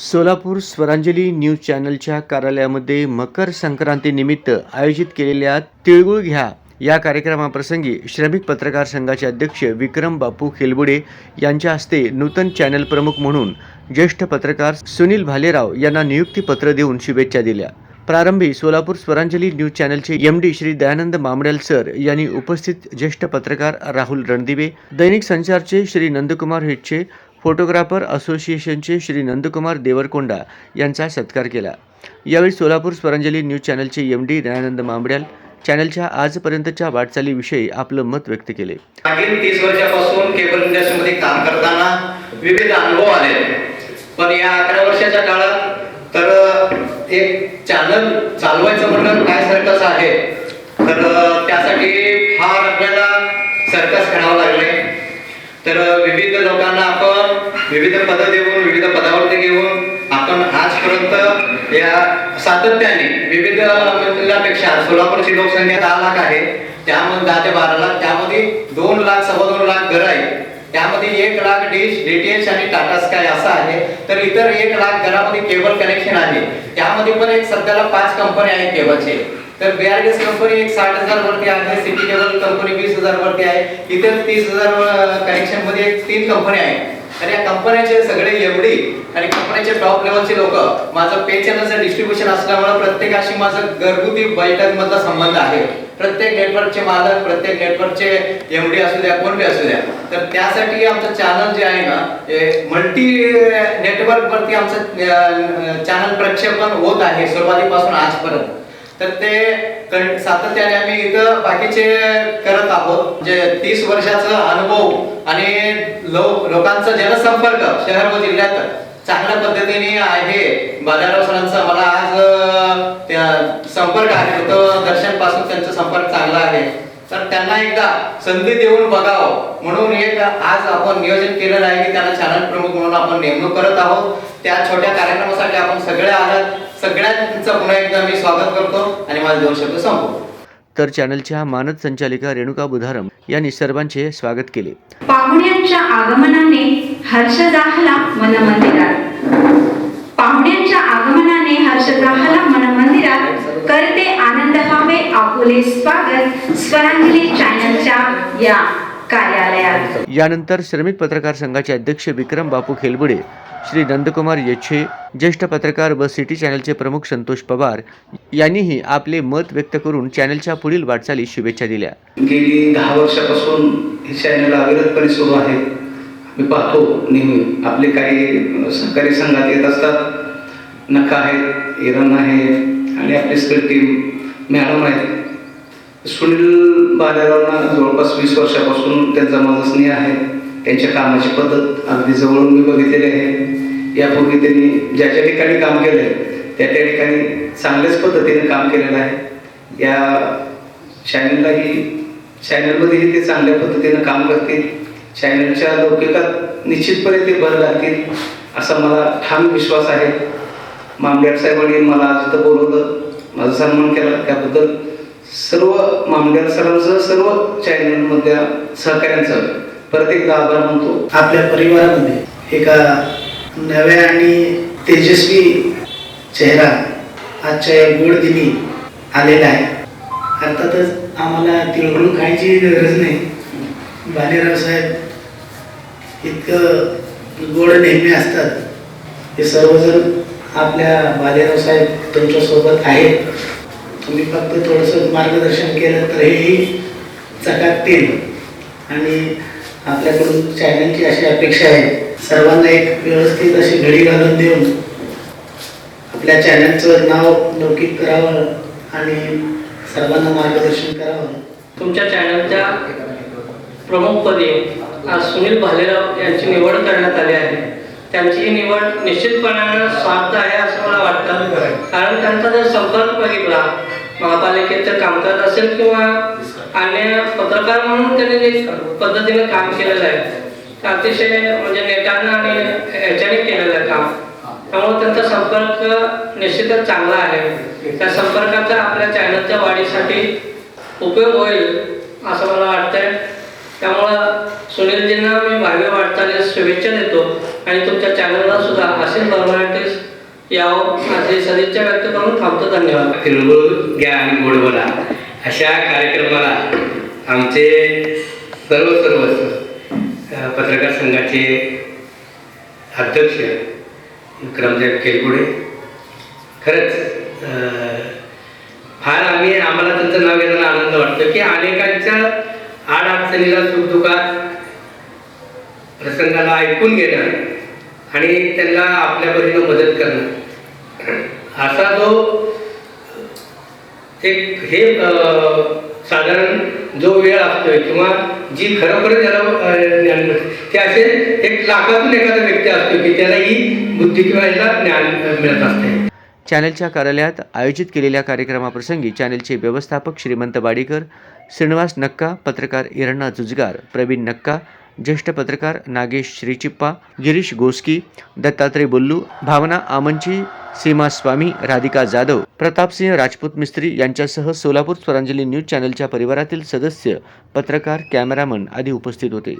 Solapur Swaranjali news चॅनलच्या कार्यालयामध्ये मकर संक्रांती निमित्त आयोजित केलेल्या तिळगुळ घ्या या कार्यक्रमाप्रसंगी श्रमिक पत्रकार संघाचे अध्यक्ष विक्रम बापू खेलबुडे यांच्या हस्ते नूतन चॅनल प्रमुख म्हणून ज्येष्ठ पत्रकार सुनील भालेराव यांना नियुक्तीपत्र देऊन शुभेच्छा दिल्या. प्रारंभी Solapur Swaranjali news चॅनलचे M D Shri Dayanand Mamdel sir यांनी उपस्थित ज्येष्ठ पत्रकार राहुल रणदिवे दैनिक संचारचे श्री नंदकुमार हिटचे फोटोग्राफर असोसिएशनचे श्री नंदकुमार देवरकोंडा यांचा सत्कार केला. यावेळी सोलापूर स्वरांजली न्यूज चॅनलचे एम डी दयानंद मांबड्याल चॅनलच्या आजपर्यंतच्या वाटचालीविषयी आपलं मत व्यक्त केले. मागील तीस वर्षापासून केबल इंडस्ट्रीमध्ये काम करताना विविध अनुभव आले. पण या अकरा वर्षाच्या काळात तर एक चॅनल चालवायचं म्हणणं काय सर्कस आहे? तर त्यासाठी फार आपल्याला सर्कस करावं लागले. तर विविध लोकांना आपण विविध पदं देऊन विविध पदावरती घेऊन आपण आजपर्यंत या सातत्याने विविध जिल्ह्यापेक्षा सोलापूरची लोकसंख्या दहा लाख आहे त्यामध्ये दहा ते बारा लाख त्यामध्ये दोन लाख सव्वा दोन लाख घर आहे त्यामध्ये एक लाख डिश डीटीएच आणि टाटा स्काय असं आहे तर इतर एक लाख घरामध्ये केबल कनेक्शन आहे. त्यामध्ये पण एक सध्याला पाच कंपनी आहेत केबलचे. तर बीआरडीएस कंपनी एक साठ हजार वरती आहे सिटी केबल कंपनी वीस हजार वरती आहे इतर तीस हजार कनेक्शनमध्ये तीन कंपनी आहेत. आणि या कंपन्याचे सगळे एवढी आणि कंपन्याचे टॉप लेवलचे लोक माझं पे चॅनलचं डिस्ट्रीब्युशन असल्यामुळे प्रत्येकाशी माझं घरगुती बैठक मधला संबंध आहे. प्रत्येक नेटवर्कचे मालक प्रत्येक नेटवर्कचे एवढी असू द्या कोण बी असू द्या. तर त्यासाठी आमचं चॅनल जे आहे ना मल्टी नेटवर्क वरती आमचं चॅनल प्रक्षेपण होत आहे सुरुवातीपासून आजपर्यंत. तर ते सातत्याने आम्ही इथं बाकीचे करत आहोत. जे तीस वर्षाचा अनुभव आणि लोक लोकांचा जनसंपर्क शहर व जिल्ह्यात चांगल्या पद्धतीने आहे. बाजाराव सरांचा मला आज त्या संपर्क आहे. तो दर्शनपासून त्यांचा संपर्क चांगला आहे. तर त्यांना एकदा संधी देऊन बघावं. म्हणून एक आज आपण नियोजन केलेलं आहे की त्यांना चॅनल प्रमुख म्हणून आपण नेमणूक करत आहोत. त्या छोट्या कार्यक्रमासाठी आपण सगळे आलात सगळ्यांचं पुन्हा एकदा मी स्वागत करतो आणि माझे दोन शब्द संपवतो. तर चॅनलच्या मानद संचालिका रेणुका बुधारम यांनी सर्वांचे स्वागत केले. पाहुण्यांच्या आगमनाने हर्ष जाहला मन मंदिरात पाहुण्यांच्या आगमनाने हर्ष जाहला मन मंदिरात करते आनंद व्हावे आपुले स्वागत. स्वरांजली चॅनलच्या या कार्यालयात. यानंतर श्रमिक पत्रकार संघाचे अध्यक्ष विक्रम बापू खेलबुडे श्री नंदकुमार येच्छे ज्येष्ठ पत्रकार व सिटी चॅनलचे प्रमुख संतोष पवार यांनीही आपले मत व्यक्त करून चॅनलच्या पुढील वाटचालीस शुभेच्छा दिल्या. गेली दहा वर्षापासून हे चॅनल अविरतपणे सुरू आहे. मी पाहतो नेहमी. आपले काही सहकारी संघात येत असतात. नका आहेत इरण आहे आणि आपली स्क्रिप्ट टीम मॅडम आहेत. सुनील बालेरावांना जवळपास वीस वर्षापासून त्यांचा माझा स्नेह आहे. त्यांच्या कामाची पद्धत अगदी जवळून मी बघितलेली आहे. यापूर्वी त्यांनी ज्या ज्या ठिकाणी काम केलं त्या त्या ठिकाणी चांगल्याच पद्धतीने काम केलेलं आहे. या चॅनललाही चॅनलमध्येही ते चांगल्या पद्धतीनं काम करतील. चॅनलच्या लौकिकात निश्चितपणे ते भर लागतील असा मला ठाम विश्वास आहे. मामड्यार साहेबांनी मला आज इथं बोलवलं माझा सन्मान केला. त्याबद्दल सर्व मामड्यार सरांचं सर्व चॅनलमधल्या सहकाऱ्यांचं परत एकदा आभार मानतो. आपल्या परिवारामध्ये एका नव्या आणि तेजस्वी चेहरा आजच्या या गोड दिनी आलेला आहे. अर्थातच आम्हाला तिळगुळ खायची गरज नाही. बालेराव साहेब इतकं गोड नेहमी असतात. हे सर्वजण आपल्या बालेराव साहेब तुमच्यासोबत आहेत. तुम्ही फक्त थोडंसं मार्गदर्शन केलं तर हेही चकाकतील. आणि आपल्याकडून चॅनलची अशी अपेक्षा आहे. सर्वांना एक व्यवस्थित अशी घडी घालून देऊन आपल्या चॅनलचं नाव लौकिक करावं आणि सर्वांना मार्गदर्शन करावं. तुमच्या चॅनलच्या प्रमुखपदी सुनील भालेराव यांची निवड करण्यात आली आहे. त्यांची ही निवड निश्चितपणानं स्वार्थ आहे असं मला वाटतं. कारण त्यांचा जर संपर्क बघितला महापालिकेचं कामकाज असेल किंवा अन्य पत्रकार म्हणून त्यांनी जे पद्धतीने काम केलेलं आहे ते अतिशय म्हणजे नेटानं आणि ह्याच्याने केलेलं आहे काम. त्यामुळे त्यांचा संपर्क निश्चितच चांगला आहे. त्या संपर्काचा आपल्या चॅनलच्या वाढीसाठी उपयोग होईल असं मला वाटतंय. त्यामुळं सुनीलजींना मी भावी वाटचालीस शुभेच्छा देतो आणि तुमच्या चॅनलला सुद्धा आशिष पर्मनंटीस यावं अशी सदिच्छा व्यक्त करून थांबतो. धन्यवाद. तिळगुळ घ्या आणि गोड बोला. अशा कार्यक्रमाला आमचे सर्व सर्व पत्रकार संघाचे अध्यक्ष विक्रमदेव केलगुडे खरंच फार आम्ही आम्हाला त्यांचं नाव घेताना आनंद वाटतो की अनेकांच्या आड अडचणीला सुखदुखात प्रसंगाला ऐकून घेणं आणि त्यांना आपल्या परीनं मदत करणं असा जो एक हे साधारण जो वेळ असतोय किंवा जी खरोखर त्याला ज्ञान मिळतं ते असे एक लाखातून एखादा व्यक्ती असतो की त्याला ही बुद्धी किंवा याला ज्ञान मिळत असते. चॅनलच्या कार्यालयात आयोजित केलेल्या कार्यक्रमाप्रसंगी चॅनलचे व्यवस्थापक श्रीमंत बाडीकर श्रीनिवास नक्का पत्रकार इरणा जुजगार प्रवीण नक्का ज्येष्ठ पत्रकार नागेश श्रीचिप्पा गिरीश गोस्की दत्तात्रय बुल्लू भावना आमंची सीमा स्वामी राधिका जाधव प्रतापसिंह राजपूत मिस्त्री यांच्यासह सोलापूर स्वरांजली न्यूज चॅनलच्या परिवारातील सदस्य पत्रकार कॅमेरामन आदी उपस्थित होते.